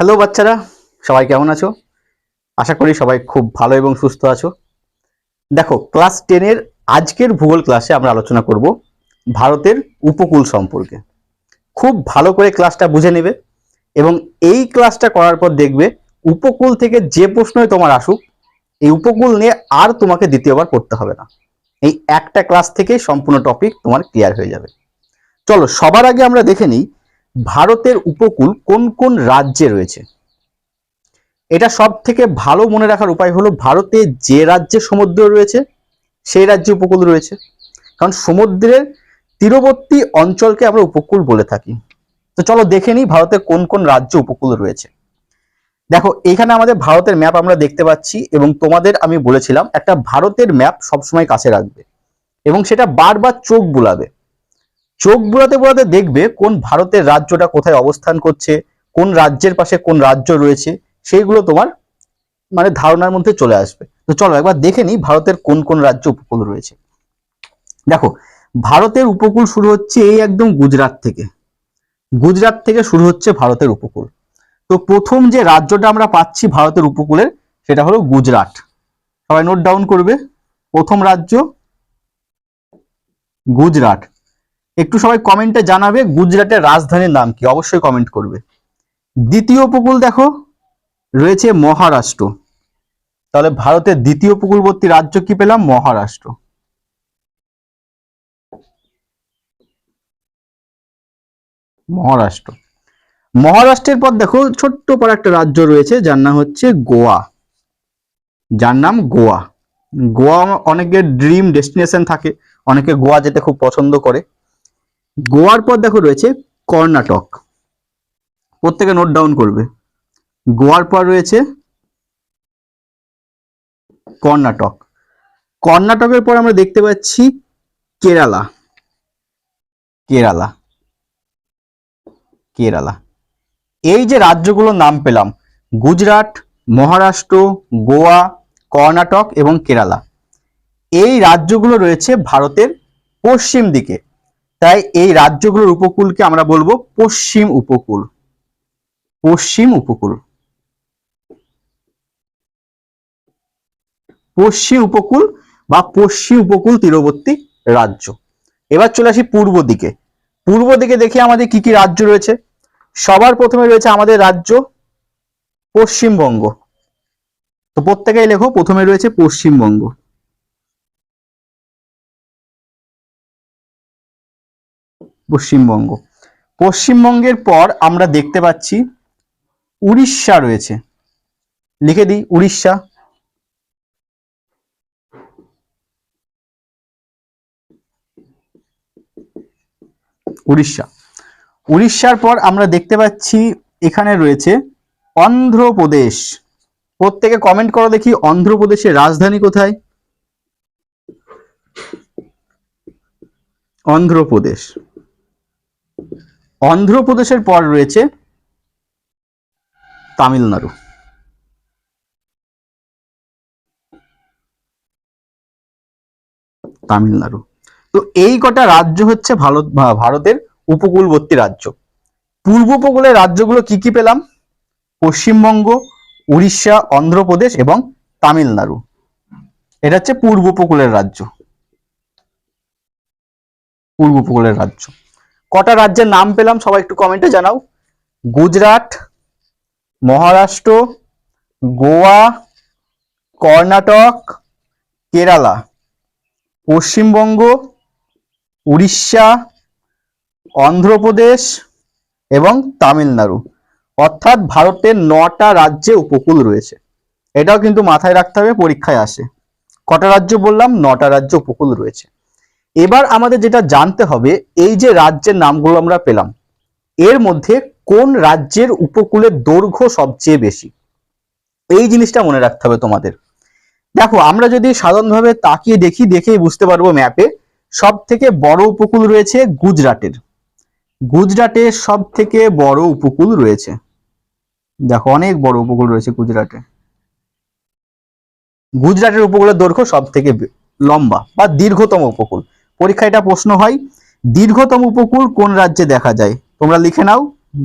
Hello বাচ্চারা। সবাই কেমন আছো? আশা করি সবাই খুব ভালো এবং সুস্থ আছো। দেখো ক্লাস টেনের আজকের ভূগোল ক্লাসে আমরা আলোচনা করব ভারতের উপকূল সম্পর্কে। খুব ভালো করে ক্লাসটা বুঝে নেবে এবং এই ক্লাসটা করার পর দেখবে উপকূল থেকে যে প্রশ্নই তোমার আসুক, এই উপকূল নিয়ে আর তোমাকে দ্বিতীয়বার পড়তে হবে না। এই একটা ক্লাস থেকেই সম্পূর্ণ টপিক তোমার ক্লিয়ার হয়ে যাবে। চলো, সবার আগে আমরা দেখে নিই ভারতের উপকূল কোন কোন রাজ্যে রয়েছে? এটা সব থেকে ভালো মনে রাখার উপায় হলো ভারতে যে রাজ্যে সমুদ্র রয়েছে, সেই রাজ্যে উপকূল রয়েছে। কারণ সমুদ্রের তীরবর্তী অঞ্চলকে আমরা উপকূল বলে থাকি। তো চলো দেখে নিই ভারতের কোন কোন রাজ্য উপকূল রয়েছে। দেখো, এখানে আমাদের ভারতের ম্যাপ আমরা দেখতে পাচ্ছি এবং তোমাদের আমি বলেছিলাম, একটা ভারতের ম্যাপ সবসময় কাছে রাখবে এবং সেটা বারবার চোখ বুলাবে। চোখ বুড়াতে বুলাতে দেখবে কোন ভারতের রাজ্যটা কোথায় অবস্থান করছে, কোন রাজ্যের পাশে কোন রাজ্য রয়েছে, সেইগুলো তোমার মানে ধারণার মধ্যে চলে আসবে। তো চলো একবার দেখে নিই ভারতের কোন কোন রাজ্য উপকূল রয়েছে। দেখো, ভারতের উপকূল শুরু হচ্ছে এই একদম গুজরাট থেকে। গুজরাট থেকে শুরু হচ্ছে ভারতের উপকূল। তো প্রথম যে রাজ্যটা আমরা পাচ্ছি ভারতের উপকূলের, সেটা হলো গুজরাট। সবাই নোট ডাউন করবে। প্রথম রাজ্য গুজরাট। একটু সবাই কমেন্টে জানাবে গুজরাটের রাজধানীর নাম কি, অবশ্যই কমেন্ট করবে। দ্বিতীয় উপকূল দেখো, রয়েছে মহারাষ্ট্র। তাহলে ভারতের দ্বিতীয় উপকূলবর্তী রাজ্য কি পেলাম? মহারাষ্ট্র। মহারাষ্ট্র। মহারাষ্ট্রের পর দেখো, ছোট্ট পর একটা রাজ্য রয়েছে, যার নাম হচ্ছে গোয়া। যার নাম গোয়া। গোয়া অনেকের ড্রিম ডেস্টিনেশন থাকে, অনেকে গোয়া যেতে খুব পছন্দ করে। গোয়ার পর দেখো রয়েছে কর্ণাটক। প্রত্যেকে নোট ডাউন করবে। গোয়ার পর রয়েছে কর্ণাটক। কর্ণাটকের পর আমরা দেখতে পাচ্ছি কেরালা। কেরালা। কেরালা। এই যে রাজ্যগুলোর নাম পেলাম, গুজরাট, মহারাষ্ট্র, গোয়া, কর্ণাটক এবং কেরালা। এই রাজ্যগুলো রয়েছে ভারতের পশ্চিম দিকে। তাই এই রাজ্যগুলোর উপকূলকে আমরা বলব পশ্চিম উপকূল। পশ্চিম উপকূল। পশ্চিম উপকূল বা পশ্চিম উপকূল তীরবর্তী রাজ্য। এবার চলে আসি পূর্ব দিকে। পূর্ব দিকে দেখি আমাদের কি কি রাজ্য রয়েছে। সবার প্রথমে রয়েছে আমাদের রাজ্য পশ্চিমবঙ্গ। তো প্রত্যেকেই লেখো, প্রথমে রয়েছে পশ্চিমবঙ্গ। পশ্চিমবঙ্গ। পশ্চিমবঙ্গের পর আমরা দেখতে পাচ্ছি উড়িষ্যা রয়েছে। লিখে দিই, উড়িষ্যা। উড়িষ্যা। উড়িষ্যার পর আমরা দেখতে পাচ্ছি এখানে রয়েছে অন্ধ্রপ্রদেশ। প্রত্যেকে কমেন্ট করো দেখি, অন্ধ্রপ্রদেশের রাজধানী কোথায়? অন্ধ্রপ্রদেশ। অন্ধ্রপ্রদেশের পর রয়েছে তামিলনাড়ু। তামিলনাড়ু। তো এই কটা রাজ্য হচ্ছে ভারত, ভারতের উপকূলবর্তী রাজ্য। পূর্ব উপকূলের রাজ্যগুলো কি কি পেলাম? পশ্চিমবঙ্গ, উড়িষ্যা, অন্ধ্রপ্রদেশ এবং তামিলনাড়ু। এটা হচ্ছে পূর্ব উপকূলের রাজ্য। পূর্ব উপকূলের রাজ্য। কটা রাজ্যের নাম পেলাম সবাই একটু কমেন্টে জানাও। গুজরাট, মহারাষ্ট্র, গোয়া, কর্ণাটক, কেরালা, পশ্চিমবঙ্গ, উড়িষ্যা, অন্ধ্রপ্রদেশ এবং তামিলনাড়ু। অর্থাৎ ভারতের নটা রাজ্যে উপকূল রয়েছে। এটাও কিন্তু মাথায় রাখতে হবে, পরীক্ষায় আসে। কটা রাজ্য বললাম? নটা রাজ্য উপকূল রয়েছে। এবার আমাদের যেটা জানতে হবে, এই যে রাজ্যের নামগুলো আমরা পেলাম, এর মধ্যে কোন রাজ্যের উপকূলের দৈর্ঘ্য সবচেয়ে বেশি? এই জিনিসটা মনে রাখতে হবে তোমাদের। দেখো, আমরা যদি সাধারণভাবে তাকিয়ে দেখি, দেখেই বুঝতে পারব ম্যাপে সব থেকে বড় উপকূল রয়েছে গুজরাটের। গুজরাটে সব থেকে বড় উপকূল রয়েছে। দেখো, অনেক বড় উপকূল রয়েছে গুজরাটে। গুজরাটের উপকূলের দৈর্ঘ্য সব থেকে লম্বা বা দীর্ঘতম উপকূল। পরীক্ষায় এটা প্রশ্ন হয়, দীর্ঘতম উপকূল কোন রাজ্যে দেখা যায়? তোমরা লিখে নাও,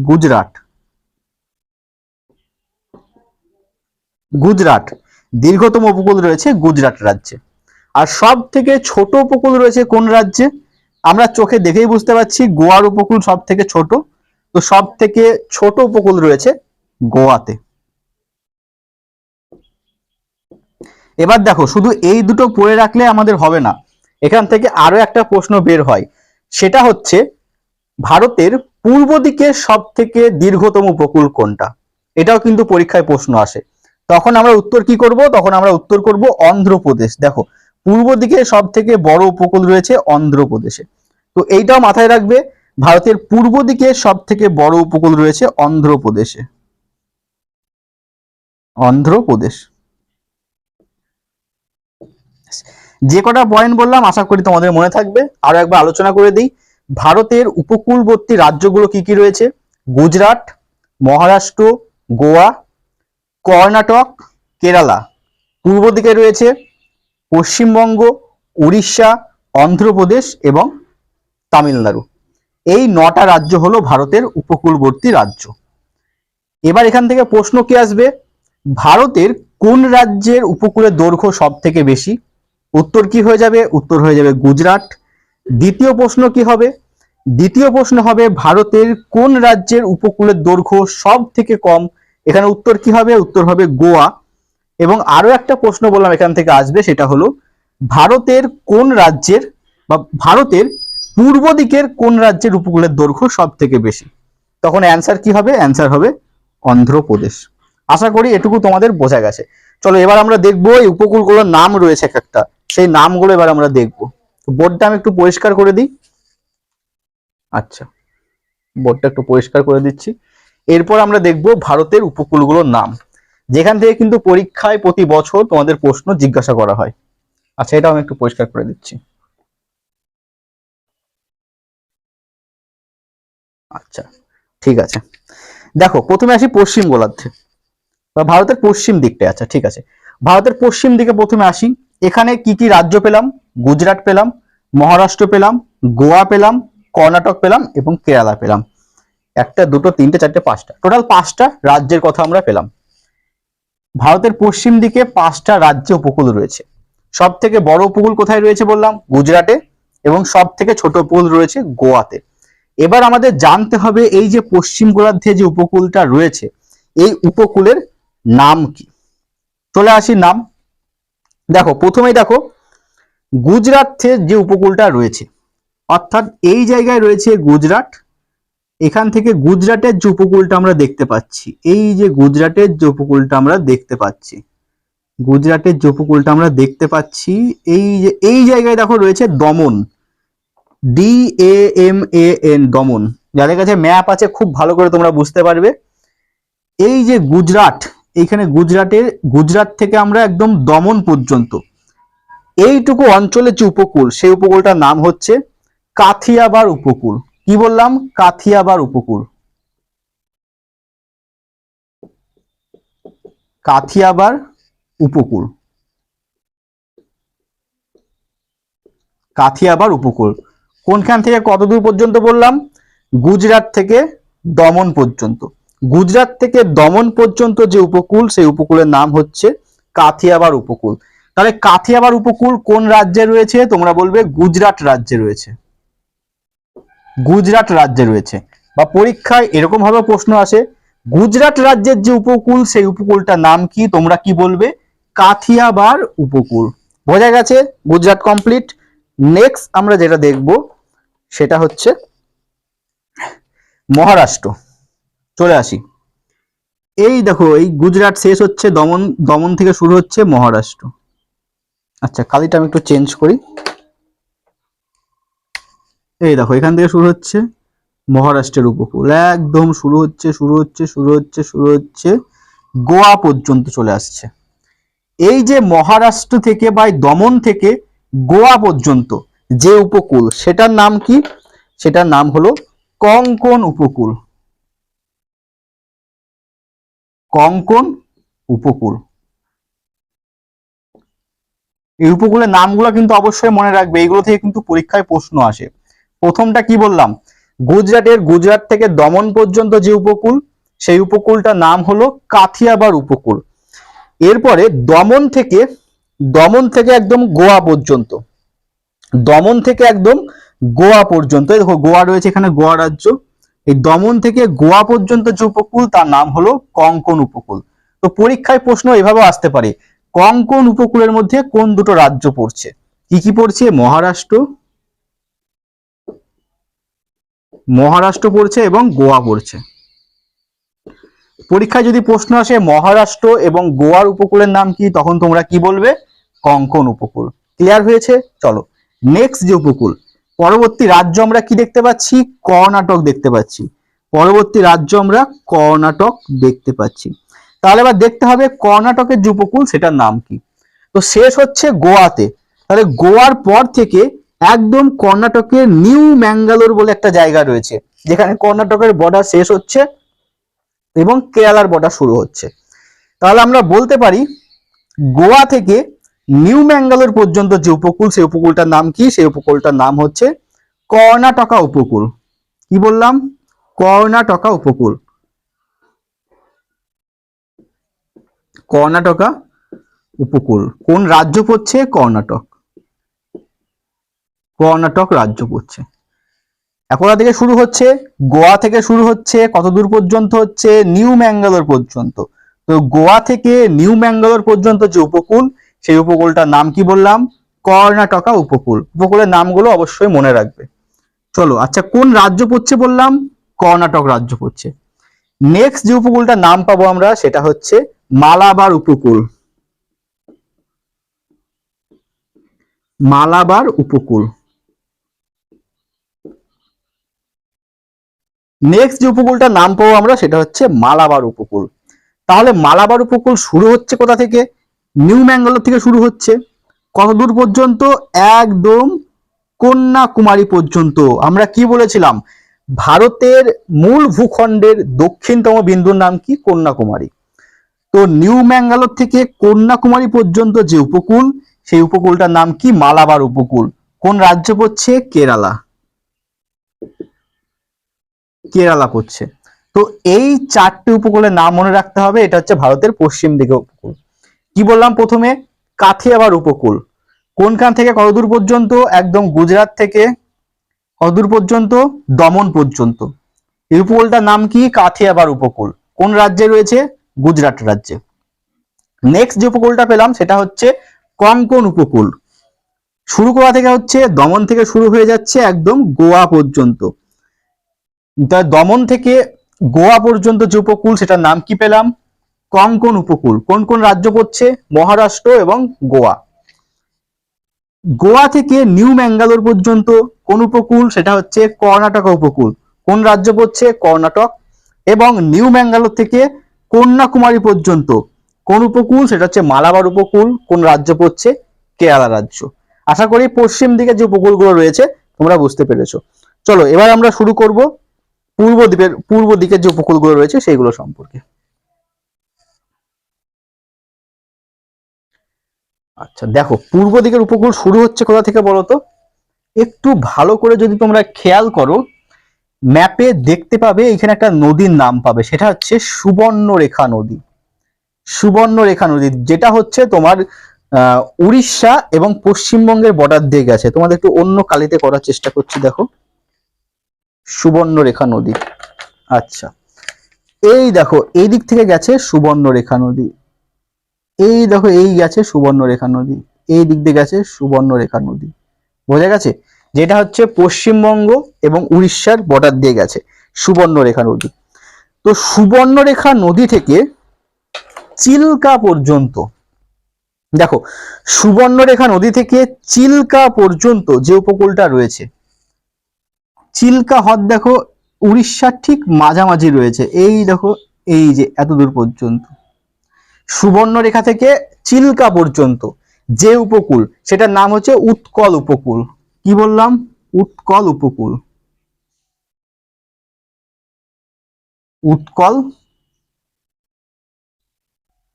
গুজরাট। গুজরাট, দীর্ঘতম উপকূল রয়েছে গুজরাট রাজ্যে। আর সব থেকে ছোট উপকূল রয়েছে কোন রাজ্যে? আমরা চোখে দেখেই বুঝতে পারছি গোয়ার উপকূল সব থেকে ছোট। তো সব থেকে ছোট উপকূল রয়েছে গোয়াতে। এবার দেখো, শুধু এই দুটো পড়ে রাখলে আমাদের হবে না। এখান থেকে আরও একটা প্রশ্ন বের হয়। সেটা হচ্ছে, ভারতের পূর্ব দিকে সব থেকে দীর্ঘতম উপকূল কোনটা? এটাও কিন্তু পরীক্ষায় প্রশ্ন আসে। তখন আমরা উত্তর কি করব? তখন আমরা উত্তর করব অন্ধ্রপ্রদেশ। দেখো, পূর্ব দিকে সব থেকে বড় উপকূল রয়েছে অন্ধ্রপ্রদেশে। তো এইটাও মাথায় রাখবে, ভারতের পূর্ব দিকে সব থেকে বড় উপকূল রয়েছে অন্ধ্রপ্রদেশে। অন্ধ্রপ্রদেশ। যে কটা পয়েন্ট বললাম, আশা করি তোমাদের মনে থাকবে। আরও একবার আলোচনা করে দিই। ভারতের উপকূলবর্তী রাজ্যগুলো কি কি রয়েছে? গুজরাট, মহারাষ্ট্র, গোয়া, কর্ণাটক, কেরালা। পূর্ব দিকে রয়েছে পশ্চিমবঙ্গ, উড়িষ্যা, অন্ধ্রপ্রদেশ এবং তামিলনাড়ু। এই নটা রাজ্য হলো ভারতের উপকূলবর্তী রাজ্য। এবার এখান থেকে প্রশ্ন কি আসবে? ভারতের কোন রাজ্যের উপকূলের দৈর্ঘ্য সব থেকে বেশি? উত্তর কি হয়ে যাবে? উত্তর হয়ে যাবে গুজরাট। দ্বিতীয় প্রশ্ন কি হবে? দ্বিতীয় প্রশ্ন হবে ভারতের কোন রাজ্যের উপকূলের দৈর্ঘ্য সব থেকে কম? এখানে উত্তর কি হবে? উত্তর হবে গোয়া। এবং আরও একটা প্রশ্ন বললাম এখান থেকে আসবে, সেটা হলো ভারতের কোন রাজ্যের বা ভারতের পূর্ব দিকের কোন রাজ্যের উপকূলের দৈর্ঘ্য সব থেকে বেশি? তখন অ্যান্সার কি হবে? অ্যান্সার হবে অন্ধ্রপ্রদেশ। আশা করি এটুকু তোমাদের বোঝা গেছে। চলো, এবার আমরা দেখব এই উপকূলগুলোর নাম রয়েছে এক একটা। সেই নামগুলো এবার আমরা দেখব। বোর্ডটা আমি একটু পরিষ্কার করে দিই। আচ্ছা বোর্ডটা একটু পরিষ্কার করে দিচ্ছি। এরপর আমরা দেখব ভারতের উপকূলগুলোর নাম। যেখান থেকে কিন্তু পরীক্ষায় প্রতি বছর তোমাদের প্রশ্ন জিজ্ঞাসা করা হয়। আচ্ছা এটা আমি একটু পরিষ্কার করে দিচ্ছি। আচ্ছা ঠিক আছে। দেখো, প্রথমে আসি পশ্চিম গোলার্ধে। বা ভারতের পশ্চিম দিকটায় আচ্ছা ঠিক আছে। ভারতের পশ্চিম দিকে প্রথমে আসি। এখানে কি কি রাজ্য পেলাম? গুজরাট পেলাম, মহারাষ্ট্র পেলাম, গোয়া পেলাম, কর্ণাটক পেলাম এবং কেরালা পেলাম। একটা, দুটো, তিনটে, চারটে, পাঁচটা। টোটাল পাঁচটা রাজ্যের কথা আমরা পেলাম। ভারতের পশ্চিম দিকে পাঁচটা রাজ্য উপকূল রয়েছে। সব থেকে বড় উপকূল কোথায় রয়েছে বললাম? গুজরাটে এবং সব থেকে ছোট উপকূল রয়েছে গোয়াতে। এবার আমাদের জানতে হবে এই যে পশ্চিম গোলার্ধে যে উপকূলটা রয়েছে, এই উপকূলের নাম কি? চলে আসি নাম। দেখো, প্রথমেই দেখো গুজরাটের যে উপকূলটা রয়েছে, অর্থাৎ এই জায়গায় রয়েছে গুজরাট। এখান থেকে গুজরাটের যে উপকূলটা আমরা দেখতে পাচ্ছি, এই যে গুজরাটের যে উপকূলটা আমরা দেখতে পাচ্ছি, গুজরাটের যে উপকূলটা আমরা দেখতে পাচ্ছি, এই যে, এই জায়গায় দেখো রয়েছে Daman. D A M A N Daman. যাদের কাছে ম্যাপ আছে, খুব ভালো করে তোমরা বুঝতে পারবে। এই যে গুজরাট এইখানে গুজরাটের, গুজরাট থেকে আমরা একদম দমন পর্যন্ত। এইটুকু অঞ্চলের যে উপকূল, সেই উপকূলটার নাম হচ্ছে কাথিয়াবার উপকূল। কি বললাম? কাথিয়াবার উপকূল। কাথিয়াবার উপকূল। কাথিয়াবার উপকূল। কোনখান থেকে কত দূর পর্যন্ত বললাম? গুজরাট থেকে দমন পর্যন্ত। গুজরাট থেকে দমন পর্যন্ত যে উপকূল, সেই উপকূলের নাম হচ্ছে কাথিয়াবার উপকূল। তাহলে কাথিয়াবার উপকূল কোন রাজ্যে রয়েছে? তোমরা বলবে গুজরাট রাজ্যে রয়েছে। গুজরাট রাজ্যে রয়েছে। বা পরীক্ষায় এরকম ভাবে প্রশ্ন আসে, গুজরাট রাজ্যের যে উপকূল, সেই উপকূলটার নাম কি? তোমরা কি বলবে? কাথিয়াবার উপকূল। বোঝা গেছে? গুজরাট কমপ্লিট। নেক্সট আমরা যেটা দেখব, সেটা হচ্ছে মহারাষ্ট্র। চলে আসি। এই দেখো, এই গুজরাট শেষ হচ্ছে, দমন দমন থেকে শুরু হচ্ছে মহারাষ্ট্র। আচ্ছা কালিটা আমি একটু চেঞ্জ করি। এই দেখো, এখান থেকে শুরু হচ্ছে মহারাষ্ট্রের উপকূল। একদম শুরু হচ্ছে শুরু হচ্ছে শুরু হচ্ছে শুরু হচ্ছে, গোয়া পর্যন্ত চলে আসছে। এই যে মহারাষ্ট্র থেকে বা দমন থেকে গোয়া পর্যন্ত যে উপকূল, সেটার নাম কি? সেটার নাম হলো কঙ্কন উপকূল। কঙ্কন উপকূল। এই উপকূলের নামগুলো কিন্তু অবশ্যই মনে রাখবে, এইগুলো থেকে কিন্তু পরীক্ষায় প্রশ্ন আসে। প্রথমটা কি বললাম? গুজরাটের গুজরাট থেকে দমন পর্যন্ত যে উপকূল, সেই উপকূলটার নাম হলো কাথিয়াবার উপকূল। এরপরে দমন থেকে দমন থেকে একদম গোয়া পর্যন্ত। দমন থেকে একদম গোয়া পর্যন্ত। দেখো, গোয়া রয়েছে এখানে, গোয়া রাজ্য। এই দমন থেকে গোয়া পর্যন্ত যে উপকূল, তার নাম হলো কঙ্কন উপকূল। তো পরীক্ষায় প্রশ্ন এভাবে আসতে পারে, কঙ্কন উপকূলের মধ্যে কোন দুটো রাজ্য পড়ছে? কি কি পড়ছে? মহারাষ্ট্র। মহারাষ্ট্র পড়ছে এবং গোয়া পড়ছে। পরীক্ষায় যদি প্রশ্ন আসে মহারাষ্ট্র এবং গোয়ার উপকূলের নাম কি, তখন তোমরা কি বলবে? কঙ্কন উপকূল। ক্লিয়ার হয়েছে? চলো নেক্সট যে উপকূল পরবর্তী রাজ্য আমরা কি দেখতে পাচ্ছি? কর্ণাটক দেখতে পাচ্ছি। পরবর্তী রাজ্য আমরা কর্ণাটক দেখতে পাচ্ছি। তাহলে এবার দেখতে হবে কর্ণাটকের যে উপকূল, সেটার নাম কি? তো শেষ হচ্ছে গোয়াতে। তাহলে গোয়ার পর থেকে একদম কর্ণাটকের নিউ ম্যাঙ্গালোর বলে একটা জায়গা রয়েছে, যেখানে কর্ণাটকের বর্ডার শেষ হচ্ছে এবং কেরালার বর্ডার শুরু হচ্ছে। তাহলে আমরা বলতে পারি গোয়া থেকে নিউ ম্যাঙ্গালোর পর্যন্ত যে উপকূল, সেই উপকূলটার নাম কি? সেই উপকূলটার নাম হচ্ছে কর্ণাটকা উপকূল। কি বললাম? কর্ণাটকা উপকূল। কর্ণাটকা উপকূল। কোন রাজ্য পড়ছে? কর্ণাটক। কর্ণাটক রাজ্য পড়ছে। একলা থেকে শুরু হচ্ছে, গোয়া থেকে শুরু হচ্ছে, কত দূর পর্যন্ত হচ্ছে? নিউ ম্যাঙ্গালোর পর্যন্ত। তো গোয়া থেকে নিউ ম্যাঙ্গালোর পর্যন্ত যে উপকূল সেই উপকূলটার নাম কি বললাম? কর্ণাটকা উপকূল। উপকূলের নামগুলো অবশ্যই মনে রাখবে। চলো আচ্ছা কোন রাজ্য পড়ছে বললাম? কর্ণাটক রাজ্য পড়ছে। নেক্সট যে উপকূলটার নাম পাবো আমরা, সেটা হচ্ছে মালাবার উপকূল। মালাবার উপকূল। নেক্সট যে উপকূলটার নাম পাবো আমরা, সেটা হচ্ছে মালাবার উপকূল। তাহলে মালাবার উপকূল শুরু হচ্ছে কোথা থেকে? নিউ ম্যাঙ্গালোর থেকে শুরু হচ্ছে। কত দূর পর্যন্ত? একদম কন্যাকুমারী পর্যন্ত। আমরা কি বলেছিলাম? ভারতের মূল ভূখণ্ডের দক্ষিণতম বিন্দুর নাম কি? কন্যাকুমারী। তো নিউ ম্যাঙ্গালোর থেকে কন্যাকুমারী পর্যন্ত যে উপকূল, সেই উপকূলটার নাম কি? মালাবার উপকূল। কোন রাজ্য পড়ছে? কেরালা। কেরালা পড়ছে। তো এই চারটি উপকূলের নাম মনে রাখতে হবে। এটা হচ্ছে ভারতের পশ্চিম দিকে উপকূল। কি বললাম প্রথমে? কাথিয়াবার উপকূল। কোনখান থেকে? কতদূর পর্যন্ত? একদম গুজরাট থেকে। কতদূর পর্যন্ত? দমন পর্যন্ত। এই উপকূলটার নাম কি? কাথিয়াবার উপকূল। কোন রাজ্যে রয়েছে? গুজরাট রাজ্যে। নেক্সট যে উপকূলটা পেলাম, সেটা হচ্ছে কঙ্কন উপকূল। শুরু করা থেকে হচ্ছে? দমন থেকে শুরু হয়ে যাচ্ছে একদম গোয়া পর্যন্ত। দমন থেকে গোয়া পর্যন্ত যে উপকূল, সেটার নাম কি পেলাম? কঙ্কন উপকূল, কোন কোন রাজ্য পড়ছে? মহারাষ্ট্র এবং গোয়া। গোয়া থেকে নিউ ম্যাঙ্গালোর পর্যন্ত কোন উপকূল? সেটা হচ্ছে কর্ণাটক উপকূল। কোন রাজ্য পড়ছে? কর্ণাটক। এবং নিউ ম্যাঙ্গালোর থেকে কন্যাকুমারী পর্যন্ত কোন উপকূল? সেটা হচ্ছে মালাবার উপকূল। কোন রাজ্য পড়ছে? কেরালা রাজ্য। আশা করি পশ্চিম দিকে যে উপকূলগুলো রয়েছে, তোমরা বুঝতে পেরেছ। চলো, এবার আমরা শুরু করব পূর্ব দ্বীপের পূর্ব দিকের যে উপকূলগুলো রয়েছে, সেইগুলো সম্পর্কে। আচ্ছা দেখো, পূর্ব দিকের উপকূল শুরু হচ্ছে কোথা থেকে বলো তো? একটু ভালো করে যদি তোমরা খেয়াল করো ম্যাপে দেখতে পাবে এখানে একটা নদীর নাম পাবে, সেটা হচ্ছে সুবর্ণরেখা নদী। সুবর্ণরেখা নদী, যেটা হচ্ছে তোমার উড়িষ্যা এবং পশ্চিমবঙ্গের বর্ডার দিয়ে গেছে। তোমাদের একটু অন্য কালিতে করার চেষ্টা করছি, দেখো। সুবর্ণরেখা নদী। আচ্ছা। এই দেখো, এই দিক থেকে গেছে সুবর্ণরেখা নদী। এই দেখো, এই গেছে সুবর্ণরেখা নদী। এই দিক দিয়ে গেছে সুবর্ণরেখা নদী। বোঝা গেছে? যেটা হচ্ছে পশ্চিমবঙ্গ এবং উড়িষ্যার বর্ডার দিয়ে গেছে সুবর্ণরেখা নদী। তো সুবর্ণরেখা নদী থেকে চিল্কা পর্যন্ত, দেখো, সুবর্ণরেখা নদী থেকে চিল্কা পর্যন্ত যে উপকূলটা রয়েছে, চিল্কা হ্রদ দেখো উড়িষ্যার ঠিক মাঝামাঝি রয়েছে। এই দেখো, এই যে এত দূর পর্যন্ত। সুবর্ণরেখা থেকে চিল্কা পর্যন্ত যে উপকূল, সেটার নাম হচ্ছে উৎকল উপকূল। কি বললাম? উৎকল উপকূল। উৎকল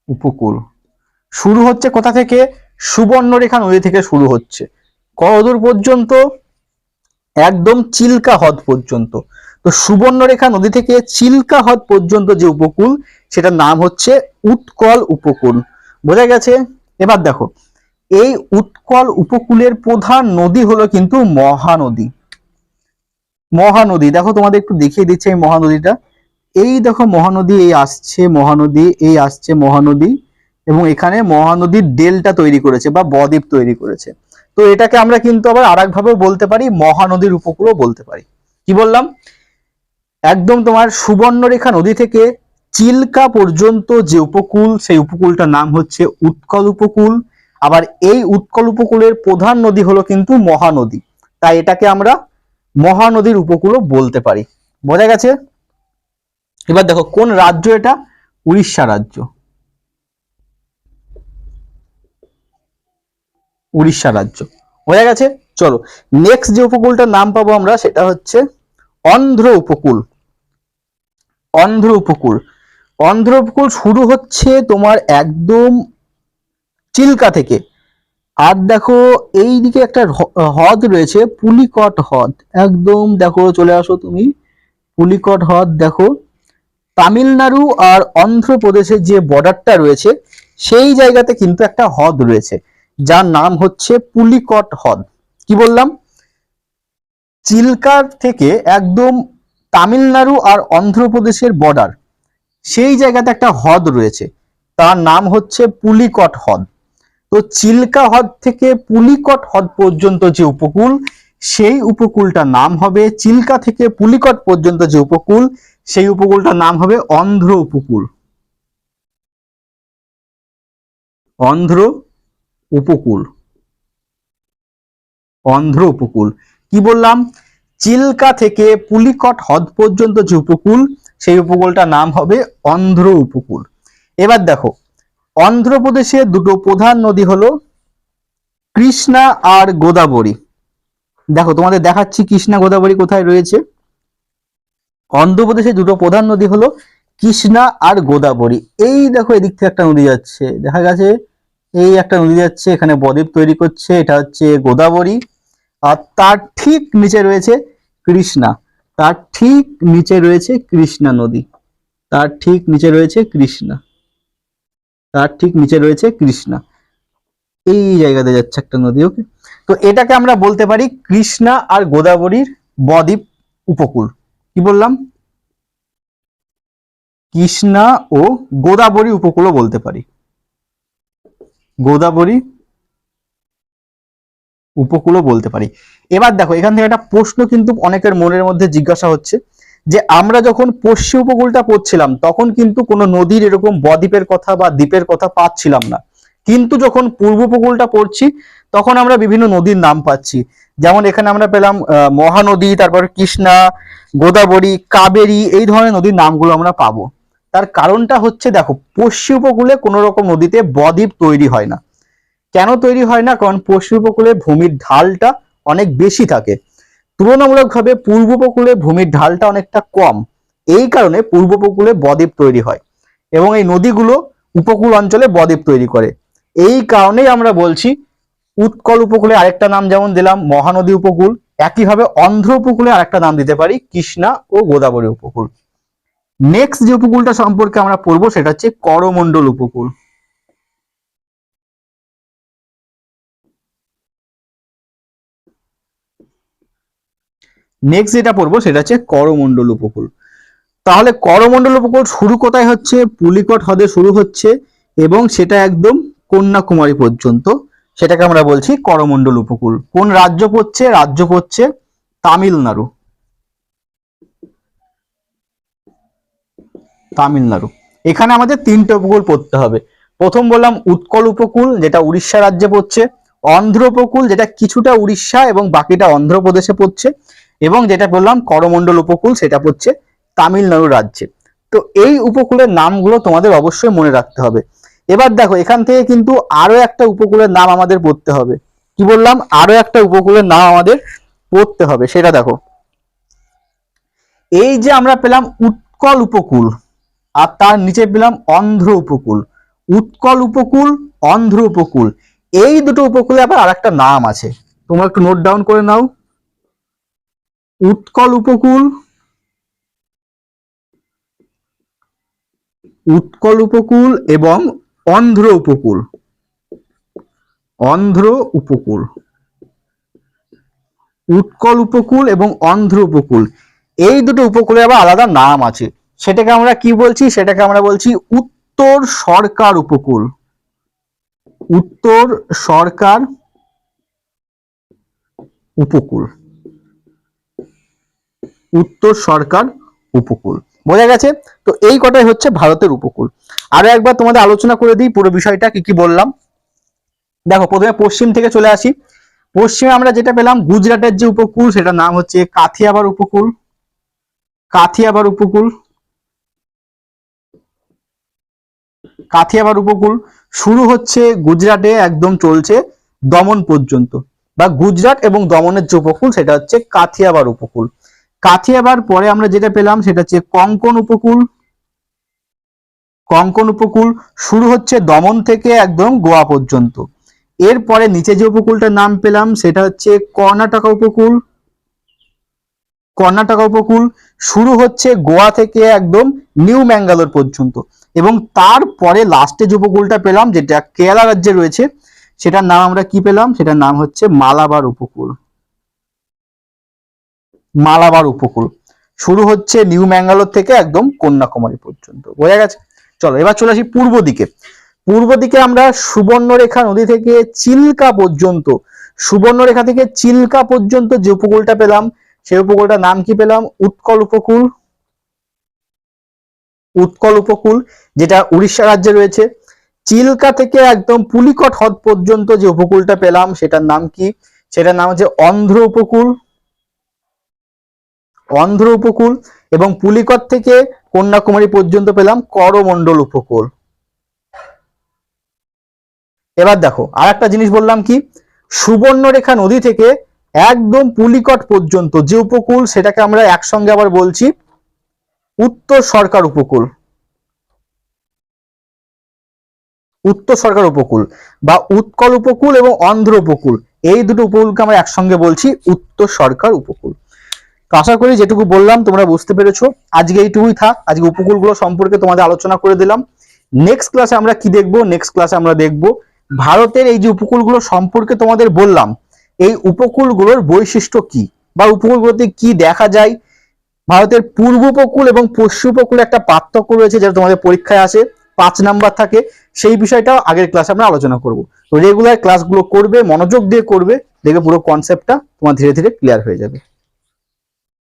উপকূল। শুরু হচ্ছে কোথা থেকে? সুবর্ণরেখা নদী থেকে শুরু হচ্ছে। কদূর পর্যন্ত? একদম চিল্কা হ্রদ পর্যন্ত। তো সুবর্ণরেখা নদী থেকে চিল্কা হ্রদ পর্যন্ত যে উপকূল, সেটার নাম হচ্ছে উৎকল উপকূল। বোঝা গেছে? এবার দেখো, এই উৎকল উপকূলের প্রধান নদী হলো কিন্তু মহানদী। মহানদী, দেখো তোমাদের একটু দেখিয়ে দিচ্ছে এই মহানদীটা। এই দেখো মহানদী, এই আসছে মহানদী, এই আসছে মহানদী, এবং এখানে মহানদীর ডেলটা তৈরি করেছে বা বদ্বীপ তৈরি করেছে। তো এটাকে আমরা কিন্তু আবার আর বলতে পারি, মহানদীর উপকূলও বলতে পারি। কি বললাম? একদম তোমার সুবর্ণরেখা নদী থেকে চিল্কা পর্যন্ত যে উপকূল, সেই উপকূলটার নাম হচ্ছে উৎকল উপকূল। আবার এই উৎকল উপকূলের প্রধান নদী হলো কিন্তু মহানদী। তাই এটাকে আমরা মহানদীর উপকূলও বলতে পারি। বোঝা গেছে? এবার দেখো, কোন রাজ্য এটা? উড়িষ্যা রাজ্য। উড়িষ্যা রাজ্য। বোঝা গেছে? চলো নেক্সট যে উপকূলটার নাম পাবো আমরা, সেটা হচ্ছে অন্ধ্র উপকূল অন্ধ্র উপকূল অন্ধ্র উপকূল শুরু হচ্ছে তোমার একদম চিল্কা থেকে। আর দেখো এই দিকে একটা হ্রদ রয়েছে, পুলিকট হ্রদ। একদম দেখো, চলে আসো তুমি। পুলিকট হ্রদ দেখো। তামিলনাড়ু আর অন্ধ্রপ্রদেশের যে বর্ডারটা রয়েছে, সেই জায়গাতে কিন্তু একটা হ্রদ রয়েছে। যার নাম হচ্ছে পুলিকট হ্রদ। কি বললাম? চিল্কার থেকে একদম তামিলনাড়ু আর অন্ধ্রপ্রদেশের বর্ডার সেই জায়গাতে একটা হ্রদ রয়েছে। তার নাম হচ্ছে পুলিকট হ্রদ। তো চিল্কা হ্রদ থেকে পুলিকট হ্রদ পর্যন্ত যে উপকূল, সেই উপকূলটার নাম হবে চিল্কা থেকে পুলিকট পর্যন্ত যে উপকূল, সেই উপকূলটার নাম হবে অন্ধ্র উপকূল। অন্ধ্র উপকূল। অন্ধ্র উপকূল। কি বললাম? চিল্কা থেকে পুলিকট হ্রদ পর্যন্ত যে উপকূল, সেই উপকূলটার নাম হবে অন্ধ্র উপকূল। এবার দেখো অন্ধ্রপ্রদেশের দুটো প্রধান নদী হলো কৃষ্ণা আর গোদাবরী। দেখো, তোমাদের দেখাচ্ছি কৃষ্ণা গোদাবরী কোথায় রয়েছে। অন্ধ্রপ্রদেশের দুটো প্রধান নদী হলো কৃষ্ণা আর গোদাবরী। এই দেখো, এদিক থেকে একটা নদী যাচ্ছে। দেখা গেছে, এই একটা নদী যাচ্ছে, এখানে বদ্বীপ তৈরি করছে, এটা হচ্ছে গোদাবরী। আর তার ঠিক নিচে রয়েছে কৃষ্ণা। তার ঠিক নিচে রয়েছে কৃষ্ণা নদী। তার ঠিক নিচে রয়েছে কৃষ্ণা। তার ঠিক নিচে রয়েছে কৃষ্ণা। এই জায়গাতে যাচ্ছে একটা নদী, ওকে? তো এটাকে আমরা বলতে পারি কৃষ্ণা আর গোদাবরীর বদ্বীপ উপকূল। কি বললাম? কৃষ্ণা ও গোদাবরী উপকূলও বলতে পারি। গোদাবরী উপকূলও বলতে পারি। এবার দেখো, এখান থেকে একটা প্রশ্ন কিন্তু অনেকের মনের মধ্যে জিজ্ঞাসা হচ্ছে যে, আমরা যখন পশ্চিম উপকূলটা পড়ছিলাম, তখন কিন্তু কোনো নদীর এরকম বদ্বীপের কথা বা দ্বীপের কথা পাচ্ছিলাম না। কিন্তু যখন পূর্ব উপকূলটা পড়ছি, তখন আমরা বিভিন্ন নদীর নাম পাচ্ছি। যেমন এখানে আমরা পেলাম মহানদী, তারপর কৃষ্ণা, গোদাবরী, কাবেরী, এই ধরনের নদীর নামগুলো আমরা পাবো। তার কারণটা হচ্ছে, দেখো, পশ্চিম উপকূলে কোনো রকম নদীতে বদ্বীপ তৈরি হয় না। কেন তৈরি হয় না? কারণ পশ্চিম উপকূলে ভূমির ঢালটা অনেক বেশি থাকে। তুলনামূলকভাবে পূর্ব উপকূলে ভূমির ঢালটা অনেকটা কম। এই কারণে পূর্ব উপকূলে বদ্বীপ তৈরি হয় এবং এই নদীগুলো উপকূল অঞ্চলে বদ্বীপ তৈরি করে। এই কারণেই আমরা বলছি, উৎকল উপকূলে আরেকটা নাম যেমন দিলাম, মহানদী উপকূল, একইভাবে অন্ধ্র উপকূলে আরেকটা নাম দিতে পারি, কৃষ্ণা ও গোদাবরী উপকূল। নেক্সট যে উপকূলটা সম্পর্কে আমরা পড়ব, সেটা হচ্ছে করমণ্ডল উপকূল। নেক্সট যেটা পড়ব সেটা হচ্ছে করমণ্ডল উপকূল। তাহলে করমণ্ডল উপকূল শুরু কোথায় হচ্ছে? পুলিকট হ্রদে শুরু হচ্ছে এবং সেটা একদম কন্যাকুমারী পর্যন্ত। সেটাকে আমরা বলছি করমণ্ডল উপকূল। কোন রাজ্য পড়ছে? রাজ্য পড়ছে তামিলনাড়ু। তামিলনাড়ু। এখানে আমাদের তিনটে উপকূল পড়তে হবে। প্রথম বললাম উৎকল উপকূল, যেটা উড়িষ্যা রাজ্যে পড়ছে। অন্ধ্র উপকূল যেটা কিছুটা উড়িষ্যা এবং বাকিটা অন্ধ্রপ্রদেশে পড়ছে। এবং যেটা বললাম, করমণ্ডল উপকূল, সেটা পড়ছে তামিলনাড়ু রাজ্যে। তো এই উপকূলের নামগুলো তোমাদের অবশ্যই মনে রাখতে হবে। এবার দেখো, এখান থেকে কিন্তু আরও একটা উপকূলের নাম আমাদের পড়তে হবে। কি বললাম? আরও একটা উপকূলের নাম আমাদের পড়তে হবে, সেটা দেখো। এই যে আমরা পেলাম উৎকল উপকূল, আর তার নিচে পেলাম অন্ধ্র উপকূল। উৎকল উপকূল, অন্ধ্র উপকূল, এই দুটো উপকূলে আবার আরেকটা নাম আছে। তোমরা একটু নোট ডাউন করে নাও। উৎকল উপকূল উৎকল উপকূল এবং অন্ধ্র উপকূল। অন্ধ্র উপকূল। উৎকল উপকূল এবং অন্ধ্র উপকূল। এই দুটো উপকূলে আবার আলাদা নাম আছে। সেটাকে আমরা কি বলছি? সেটাকে আমরা বলছি উত্তর সরকার উপকূল। উত্তর সরকার উপকূল। উত্তর সরকার উপকূল। বোঝা গেছে? তো এই কটাই হচ্ছে ভারতের উপকূল। আরও একবার তোমাদের আলোচনা করে দিই পুরো বিষয়টা, কি কি বললাম। দেখো, প্রথমে পশ্চিম থেকে চলে আসি। পশ্চিমে আমরা যেটা পেলাম, গুজরাটের যে উপকূল, সেটার নাম হচ্ছে কাথিয়াবার উপকূল। কাথিয়াবার উপকূল। কাথিয়াবার উপকূল শুরু হচ্ছে গুজরাটে, একদম চলছে দমন পর্যন্ত। বা গুজরাট এবং দমনের যে উপকূল, সেটা হচ্ছে কাথিয়াবার উপকূল। কাথিয়াবার পরে আমরা যেটা পেলাম সেটা হচ্ছে কঙ্কন উপকূল। কঙ্কন উপকূল শুরু হচ্ছে দমন থেকে একদম গোয়া পর্যন্ত। এরপরে নিচে যে উপকূলটার নাম পেলাম সেটা হচ্ছে কর্ণাটকা উপকূল। কর্ণাটকা উপকূল শুরু হচ্ছে গোয়া থেকে একদম নিউ ম্যাঙ্গালোর পর্যন্ত। এবং তারপরে লাস্টে যে উপকূলটা পেলাম, যেটা কেরালা রাজ্যে রয়েছে, সেটার নাম আমরা কি পেলাম? সেটার নাম হচ্ছে মালাবার উপকূল। মালাবার উপকূল। শুরু হচ্ছে নিউ ম্যাঙ্গালোর থেকে একদম কন্যাকুমারী পর্যন্ত। বোঝা গেছে? চলো, এবার চলে আসি পূর্ব দিকে। পূর্ব দিকে আমরা সুবর্ণরেখা নদী থেকে চিল্কা পর্যন্ত, সুবর্ণরেখা থেকে চিল্কা পর্যন্ত যে উপকূলটা পেলাম, সেই উপকূলটার নাম কি পেলাম? উৎকল উপকূল। উৎকল উপকূল, যেটা উড়িষ্যা রাজ্যে রয়েছে। চিল্কা থেকে একদম পুলিকট হ্রদ পর্যন্ত যে উপকূলটা পেলাম, সেটার নাম কি? সেটার নাম হচ্ছে অন্ধ্র উপকূল। অন্ধ্র উপকূল এবং পুলিকট থেকে কন্যাকুমারী পর্যন্ত পেলাম করমণ্ডল উপকূল। এবার দেখো আর একটা জিনিস বললাম কি? সুবর্ণরেখা নদী থেকে একদম পুলিকট পর্যন্ত যে উপকূল সেটাকে আমরা একসঙ্গে আবার বলছি উত্তর সরকার উপকূল। উত্তর সরকার উপকূল বা উৎকল উপকূল এবং অন্ধ্র উপকূল, এই দুটো উপকূলকে আমরা একসঙ্গে বলছি উত্তর সরকার উপকূল। তো আশা করি যেটুকু বললাম তোমরা বুঝতে পেরেছ। আজকে এইটুকুই থাক, আজকে উপকূলগুলো সম্পর্কে তোমাদের আলোচনা করে দিলাম। নেক্সট ক্লাসে আমরা কি দেখব? নেক্সট ক্লাসে আমরা দেখব ভারতের এই যে উপকূলগুলো সম্পর্কে তোমাদের বললাম, এই উপকূলগুলোর বৈশিষ্ট্য কি? বা উপকূলগুলোতে কি দেখা যায়? ভারতের পূর্ব উপকূল এবং পশ্চিম উপকূলে একটা পার্থক্য রয়েছে যেটা তোমাদের পরীক্ষায় আসে, পাঁচ নাম্বার থাকে, সেই বিষয়টাও আগের ক্লাসে আমরা আলোচনা করব। তো রেগুলার ক্লাসগুলো করবে, মনোযোগ দিয়ে করবে দেখবে পুরো কনসেপ্টটা তোমার ধীরে ধীরে ক্লিয়ার হয়ে যাবে।